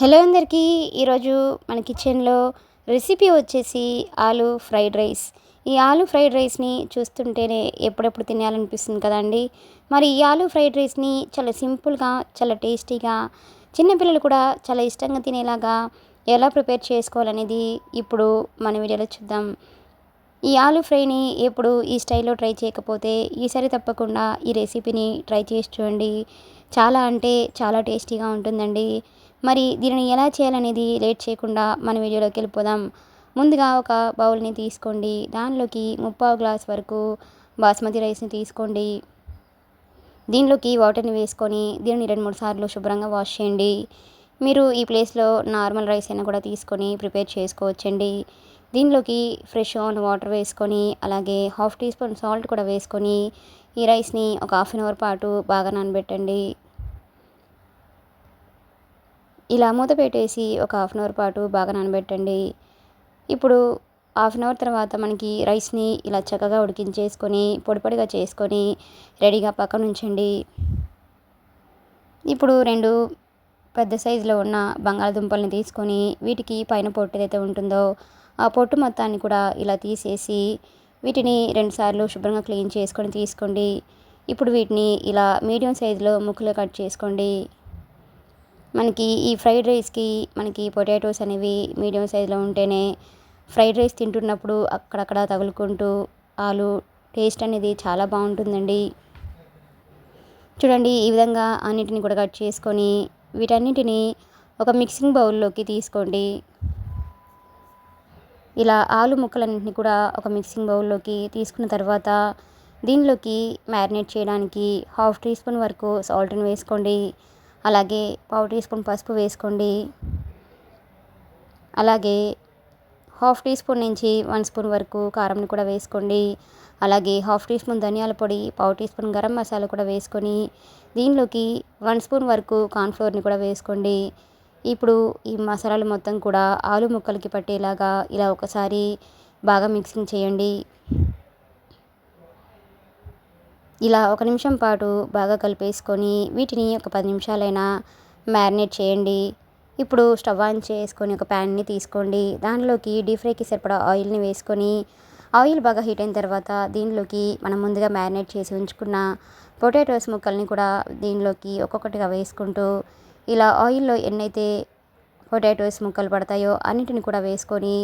Hello అందరికీ ఈరోజు మన కిచెన్లో రెసిపీ వచ్చేసి ఆలు ఫ్రైడ్ రైస్. ఈ ఆలు ఫ్రైడ్ రైస్ని చూస్తుంటేనే ఎప్పుడెప్పుడు తినాలనిపిస్తుంది కదండి? మరి ఈ ఆలు ఫ్రైడ్ రైస్ని చాలా సింపుల్గా చాలా టేస్టీగా చిన్నపిల్లలు కూడా చాలా ఇష్టంగా తినేలాగా ఎలా ప్రిపేర్ చేసుకోవాలనేది ఇప్పుడు మన వీడియోలో చూద్దాం. ఈ ఆలు ఫ్రైని ఎప్పుడు ఈ స్టైల్లో ట్రై చేయకపోతే ఈసారి తప్పకుండా ఈ రెసిపీని ట్రై చేసి చూడండి. చాలా అంటే చాలా టేస్టీగా ఉంటుందండి. మరి దీనిని ఎలా చేయాలనేది లేట్ చేయకుండా మన వీడియోలోకి వెళ్ళిపోదాం. ముందుగా ఒక బౌల్ని తీసుకోండి. దానిలోకి ముప్పావు గ్లాస్ వరకు బాస్మతి రైస్ని తీసుకోండి. దీనిలోకి వాటర్ని వేసుకొని దీనిని రెండు మూడు సార్లు శుభ్రంగా వాష్ చేయండి. మీరు ఈ ప్లేస్లో నార్మల్ రైస్ అయినా కూడా తీసుకొని ప్రిపేర్ చేసుకోవచ్చండి. దీనిలోకి ఫ్రెష్ ఆన్ వాటర్ వేసుకొని అలాగే హాఫ్ టీ స్పూన్ సాల్ట్ కూడా వేసుకొని ఈ రైస్ని ఒక హాఫ్ అన్ అవర్ పాటు బాగా నానబెట్టండి. ఇలా మూత పెట్టేసి ఒక హాఫ్ అన్ అవర్ పాటు బాగా నానబెట్టండి. ఇప్పుడు హాఫ్ అన్ అవర్ తర్వాత మనకి రైస్ని ఇలా చక్కగా ఉడికించేసుకొని పొడిపొడిగా చేసుకొని రెడీగా పక్కన ఉంచండి. ఇప్పుడు రెండు పెద్ద సైజులో ఉన్న బంగాళదుంపల్ని తీసుకొని వీటికి పైన పొట్టు ఏదైతే ఉంటుందో ఆ పొట్టు మొత్తాన్ని కూడా ఇలా తీసేసి వీటిని రెండుసార్లు శుభ్రంగా క్లీన్ చేసుకొని తీసుకోండి. ఇప్పుడు వీటిని ఇలా మీడియం సైజులో ముక్కలు కట్ చేసుకోండి. మనకి ఈ ఫ్రైడ్ రైస్కి మనకి పొటాటోస్ అనేవి మీడియం సైజులో ఉంటేనే ఫ్రైడ్ రైస్ తింటున్నప్పుడు అక్కడక్కడ తగులుకుంటూ ఆలు టేస్ట్ అనేది చాలా బాగుంటుందండి. చూడండి ఈ విధంగా అన్నిటిని కూడా కట్ చేసుకొని వీటన్నిటిని ఒక మిక్సింగ్ బౌల్లోకి తీసుకోండి. ఇలా ఆలు ముక్కలన్నింటినీ కూడా ఒక మిక్సింగ్ బౌల్లోకి తీసుకున్న తర్వాత దీనిలోకి మ్యారినేట్ చేయడానికి హాఫ్ టీ స్పూన్ వరకు సాల్ట్ని వేసుకోండి. అలాగే పావు టీ స్పూన్ పసుపు వేసుకోండి. అలాగే హాఫ్ టీ స్పూన్ నుంచి వన్ స్పూన్ వరకు కారంని కూడా వేసుకోండి. అలాగే హాఫ్ టీ స్పూన్ ధనియాల పొడి పావు టీ స్పూన్ గరం మసాలా కూడా వేసుకొని దీనిలోకి వన్ స్పూన్ వరకు కార్న్ఫ్లోర్ని కూడా వేసుకోండి. ఇప్పుడు ఈ మసాలాలు మొత్తం కూడా ఆలు ముక్కలకి పట్టేలాగా ఇలా ఒకసారి బాగా మిక్సింగ్ చేయండి. ఇలా ఒక నిమిషం పాటు బాగా కలిపేసుకొని వీటిని ఒక పది నిమిషాలైనా మ్యారినేట్ చేయండి. ఇప్పుడు స్టవ్ ఆన్ చేసుకొని ఒక ప్యాన్ని తీసుకోండి. దానిలోకి డీప్ ఫ్రైకి సరిపడా ఆయిల్ని వేసుకొని ఆయిల్ బాగా హీట్ అయిన తర్వాత దీనిలోకి మనం ముందుగా మ్యారినేట్ చేసి ఉంచుకున్న పొటాటోస్ ముక్కల్ని కూడా దీనిలోకి ఒక్కొక్కటిగా వేసుకుంటూ ఇలా ఆయిల్లో ఎన్నైతే పొటాటోస్ ముక్కలు పడతాయో అన్నిటిని కూడా వేసుకొని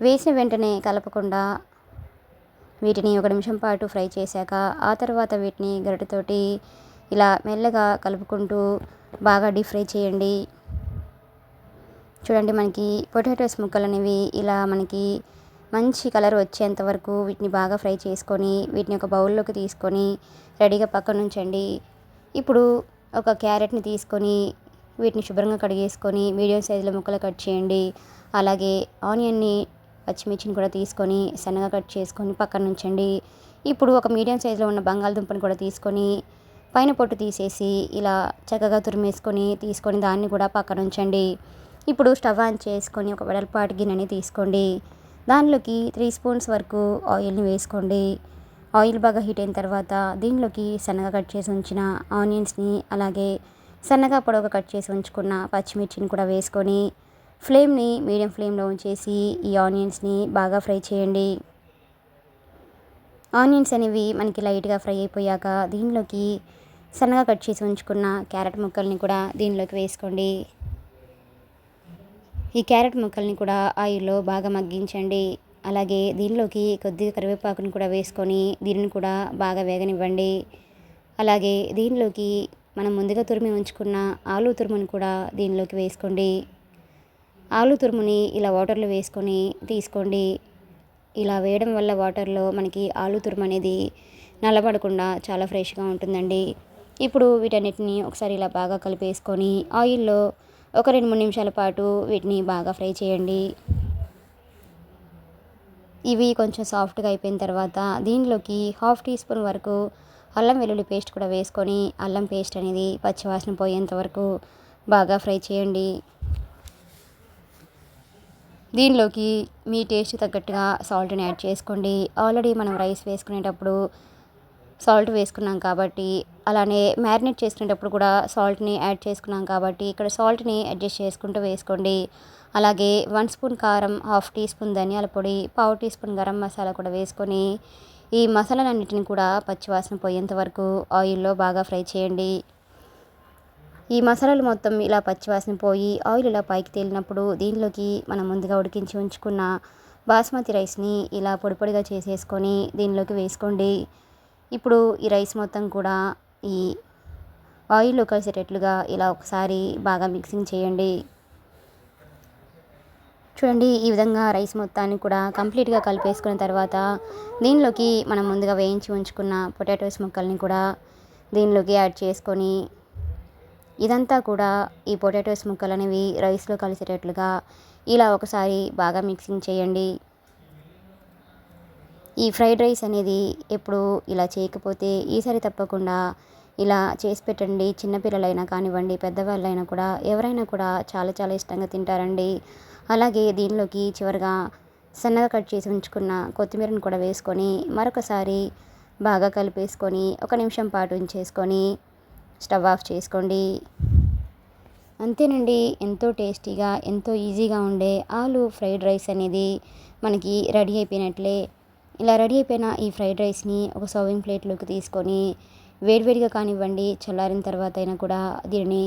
వేసిన వెంటనే కలపకుండా వీటిని ఒక నిమిషం పాటు ఫ్రై చేశాక ఆ తర్వాత వీటిని గరిటతోటి ఇలా మెల్లగా కలుపుకుంటూ బాగా డీప్ ఫ్రై చేయండి. చూడండి మనకి పొటాటోస్ ముక్కలు అనేవి ఇలా మనకి మంచి కలర్ వచ్చేంత వరకు వీటిని బాగా ఫ్రై చేసుకొని వీటిని ఒక బౌల్లోకి తీసుకొని రెడీగా పక్కన ఉంచండి ఇప్పుడు ఒక క్యారెట్ని తీసుకొని వీటిని శుభ్రంగా కడిగేసుకొని మీడియం సైజులో ముక్కలు కట్ చేయండి. అలాగే ఆనియన్ని పచ్చిమిర్చిని కూడా తీసుకొని సన్నగా కట్ చేసుకొని పక్కన ఉంచండి. ఇప్పుడు ఒక మీడియం సైజులో ఉన్న బంగాళదుంపని కూడా తీసుకొని పైన పొట్టు తీసేసి ఇలా చక్కగా తురిమేసుకొని తీసుకొని దాన్ని కూడా పక్కన ఉంచండి. ఇప్పుడు స్టవ్ ఆన్ చేసుకొని ఒక వెడల్పాటి గిన్నెని తీసుకోండి. దానిలోకి త్రీ స్పూన్స్ వరకు ఆయిల్ని వేసుకోండి. ఆయిల్ బాగా హీట్ అయిన తర్వాత దీనిలోకి సన్నగా కట్ చేసి ఉంచిన ఆనియన్స్ని అలాగే సన్నగా పొడవుగా కట్ చేసి ఉంచుకున్న పచ్చిమిర్చిని కూడా వేసుకొని ఫ్లేమ్ని మీడియం ఫ్లేమ్లో ఉంచేసి ఈ ఆనియన్స్ని బాగా ఫ్రై చేయండి. ఆనియన్స్ అనేవి మనకి లైట్గా ఫ్రై అయిపోయాక దీనిలోకి సన్నగా కట్ చేసి ఉంచుకున్న క్యారెట్ ముక్కల్ని కూడా దీనిలోకి వేసుకోండి. ఈ క్యారెట్ ముక్కల్ని కూడా ఆయిల్లో బాగా మగ్గించండి. అలాగే దీనిలోకి కొద్దిగా కరివేపాకుని కూడా వేసుకొని దీనిని కూడా బాగా వేగనివ్వండి. అలాగే దీనిలోకి మనం ముందుగా తురిమి ఉంచుకున్న ఆలు తురుముని కూడా దీనిలోకి వేసుకోండి. ఆలు తురుముని ఇలా వాటర్లో వేసుకొని తీసుకోండి. ఇలా వేయడం వల్ల వాటర్లో మనకి ఆలు తురుము అనేది నల్లబడకుండా చాలా ఫ్రెష్గా ఉంటుందండి. ఇప్పుడు వీటన్నిటిని ఒకసారి ఇలా బాగా కలిపేసుకొని ఆయిల్లో ఒక రెండు మూడు నిమిషాల పాటు వీటిని బాగా ఫ్రై చేయండి. ఇవి కొంచెం సాఫ్ట్గా అయిపోయిన తర్వాత దీనిలోకి హాఫ్ టీ స్పూన్ వరకు అల్లం వెల్లుల్లి పేస్ట్ కూడా వేసుకొని అల్లం పేస్ట్ అనేది పచ్చివాసన పోయేంత వరకు బాగా ఫ్రై చేయండి. దీనిలోకి మీ టేస్ట్ తగ్గట్టుగా సాల్ట్ని యాడ్ చేసుకోండి. ఆల్రెడీ మనం రైస్ వేసుకునేటప్పుడు సాల్ట్ వేసుకున్నాం కాబట్టి అలానే మ్యారినేట్ చేసుకునేటప్పుడు కూడా సాల్ట్ని యాడ్ చేసుకున్నాం కాబట్టి ఇక్కడ సాల్ట్ని అడ్జస్ట్ చేసుకుంటూ వేసుకోండి. అలాగే వన్ స్పూన్ కారం హాఫ్ టీ స్పూన్ ధనియాల పొడి పావు టీ స్పూన్ గరం మసాలా కూడా వేసుకొని ఈ మసాలాలన్నింటిని కూడా పచ్చివాసన పోయేంత వరకు ఆయిల్లో బాగా ఫ్రై చేయండి. ఈ మసాలాలు మొత్తం ఇలా పచ్చివాసన పోయి ఆయిల్ ఇలా పైకి తేలినప్పుడు దీనిలోకి మనం ముందుగా ఉడికించి ఉంచుకున్న బాస్మతి రైస్ని ఇలా పొడి పొడిగా చేసేసుకొని దీనిలోకి వేసుకోండి. ఇప్పుడు ఈ రైస్ మొత్తం కూడా ఈ ఆయిల్లో కలిసేటట్లుగా ఇలా ఒకసారి బాగా మిక్సింగ్ చేయండి. చూడండి ఈ విధంగా రైస్ మొత్తాన్ని కూడా కంప్లీట్గా కలిపేసుకున్న తర్వాత దీనిలోకి మనం ముందుగా వేయించి ఉంచుకున్న పొటాటోస్ ముక్కల్ని కూడా దీనిలోకి యాడ్ చేసుకొని ఇదంతా కూడా ఈ పొటాటోస్ ముక్కలు అనేవి రైస్లో కలిసేటట్లుగా ఇలా ఒకసారి బాగా మిక్సింగ్ చేయండి. ఈ ఫ్రైడ్ రైస్ అనేది ఎప్పుడు ఇలా చేయకపోతే ఈసారి తప్పకుండా ఇలా చేసి పెట్టండి. చిన్నపిల్లలైనా కానివ్వండి పెద్దవాళ్ళైనా కూడా ఎవరైనా కూడా చాలా చాలా ఇష్టంగా తింటారండి. అలాగే దీనిలోకి చివరిగా సన్నగా కట్ చేసి ఉంచుకున్న కొత్తిమీరను కూడా వేసుకొని మరొకసారి బాగా కలిపేసుకొని ఒక నిమిషం పాటు ఉంచేసుకొని స్టవ్ ఆఫ్ చేసుకోండి. అంతేనండి. ఎంతో టేస్టీగా ఎంతో ఈజీగా ఉండే ఆలు ఫ్రైడ్ రైస్ అనేది మనకి రెడీ అయిపోయినట్లే. ఇలా రెడీ అయిపోయిన ఈ ఫ్రైడ్ రైస్ని ఒక సర్వింగ్ ప్లేట్లోకి తీసుకొని వేడివేడిగా కానివ్వండి చల్లారిన తర్వాత అయినా కూడా దీనిని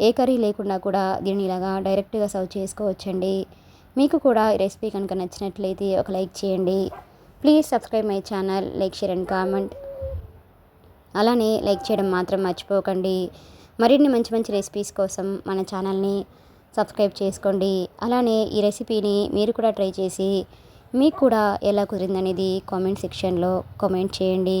ఏ కర్రీ లేకుండా కూడా దీన్ని ఇలాగా డైరెక్ట్గా సర్వ్ చేసుకోవచ్చండి. మీకు కూడా ఈ రెసిపీ కనుక నచ్చినట్లయితే ఒక లైక్ చేయండి. Please subscribe my channel like share and comment. అలానే లైక్ చేయడం మాత్రం మర్చిపోకండి. మరిన్ని మంచి మంచి రెసిపీస్ కోసం మన ఛానల్ని సబ్స్క్రైబ్ చేసుకోండి. అలానే ఈ రెసిపీని మీరు కూడా ట్రై చేసి మీకు కూడా ఎలా కుదిరిందనేది కామెంట్ సెక్షన్లో కామెంట్ చేయండి.